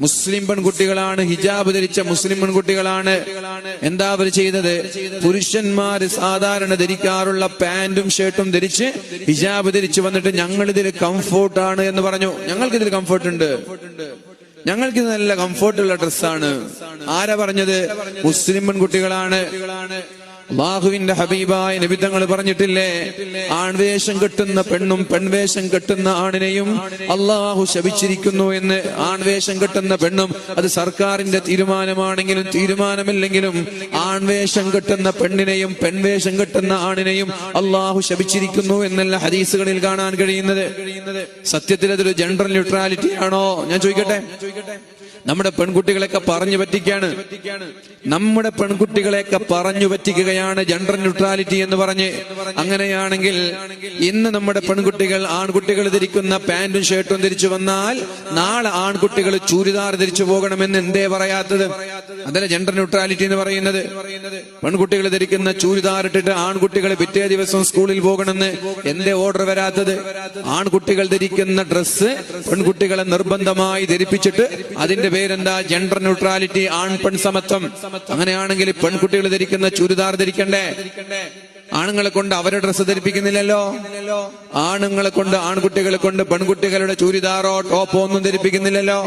മുസ്ലിം പെൺകുട്ടികളാണ് ഹിജാബ് ധരിച്ച മുസ്ലിം പെൺകുട്ടികളാണ്. എന്താ അവർ ചെയ്തത്? പുരുഷന്മാര് സാധാരണ ധരിക്കാറുള്ള പാന്റും ഷർട്ടും ധരിച്ച് ഹിജാബ് ധരിച്ച് വന്നിട്ട് ഞങ്ങൾ ഇതിൽ കംഫോർട്ടാണ് എന്ന് പറഞ്ഞു. ഞങ്ങൾക്ക് ഇതിൽ കംഫോർട്ട് ഉണ്ട് ഞങ്ങൾക്ക് ഇത് നല്ല കംഫോർട്ടുള്ള ഡ്രസ്സാണ്. ആരാ പറഞ്ഞത്? മുസ്ലിം പെൺകുട്ടികളാണ്. അള്ളാഹുവിന്റെ ഹബീബായ നിബിധങ്ങൾ പറഞ്ഞിട്ടില്ലേ? ആൺവേഷം കെട്ടുന്ന പെണ്ണും പെൺവേഷം കെട്ടുന്ന ആണിനെയും അള്ളാഹു ശപിച്ചിരിക്കുന്നു എന്ന്. ആൺവേഷം കെട്ടുന്ന പെണ്ണും അത് സർക്കാരിന്റെ തീരുമാനമാണെങ്കിലും തീരുമാനമില്ലെങ്കിലും ആൺവേഷം കെട്ടുന്ന പെണ്ണിനെയും പെൺവേഷം കെട്ടുന്ന ആണിനെയും അള്ളാഹു ശപിച്ചിരിക്കുന്നു എന്നല്ല ഹദീസുകളിൽ കാണാൻ കഴിയുന്നത്. സത്യത്തിൽ അതൊരു ജെൻഡർ ന്യൂട്രാലിറ്റി ആണോ? ഞാൻ ചോദിക്കട്ടെ? നമ്മുടെ പെൺകുട്ടികളെയൊക്കെ പറഞ്ഞു പറ്റിക്കാണ്. നമ്മുടെ പെൺകുട്ടികളെയൊക്കെ പറഞ്ഞു പറ്റിക്കുകയാണ് ജെൻഡർ ന്യൂട്രാലിറ്റി എന്ന് പറഞ്ഞ്. അങ്ങനെയാണെങ്കിൽ ഇന്ന് നമ്മുടെ പെൺകുട്ടികൾ ആൺകുട്ടികൾ ധരിക്കുന്ന പാന്റും ഷർട്ടും ധരിച്ചു വന്നാൽ നാളെ ആൺകുട്ടികൾ ചൂരിദാർ ധരിച്ചു പോകണമെന്ന് എന്തേ പറയാത്തത്? അതല്ല ജെൻഡർ ന്യൂട്രാലിറ്റി എന്ന് പറയുന്നത്? പെൺകുട്ടികൾ ധരിക്കുന്ന ചൂരിദാർ ഇട്ടിട്ട് ആൺകുട്ടികൾ പിറ്റേ ദിവസം സ്കൂളിൽ പോകണമെന്ന് എന്റെ ഓർഡർ വരാത്തത്? ആൺകുട്ടികൾ ധരിക്കുന്ന ഡ്രസ്സ് പെൺകുട്ടികളെ നിർബന്ധമായി ധരിപ്പിച്ചിട്ട് അതിന്റെ പേരെന്താ? ജെൻഡർ ന്യൂട്രാലിറ്റി ആൺ പെൺ സമത്വം. അങ്ങനെയാണെങ്കിൽ പെൺകുട്ടികൾ ധരിക്കുന്ന ചുരിദാർ ധരിക്കണ്ടേ? ആണുങ്ങളെ കൊണ്ട് അവരെ ഡ്രസ്സ് ധരിപ്പിക്കുന്നില്ലല്ലോ? ആണുങ്ങളെ കൊണ്ട് ആൺകുട്ടികളെ കൊണ്ട് പെൺകുട്ടികളുടെ ചുരിദാറോ ടോപ്പോ ഒന്നും ധരിപ്പിക്കുന്നില്ലല്ലോ?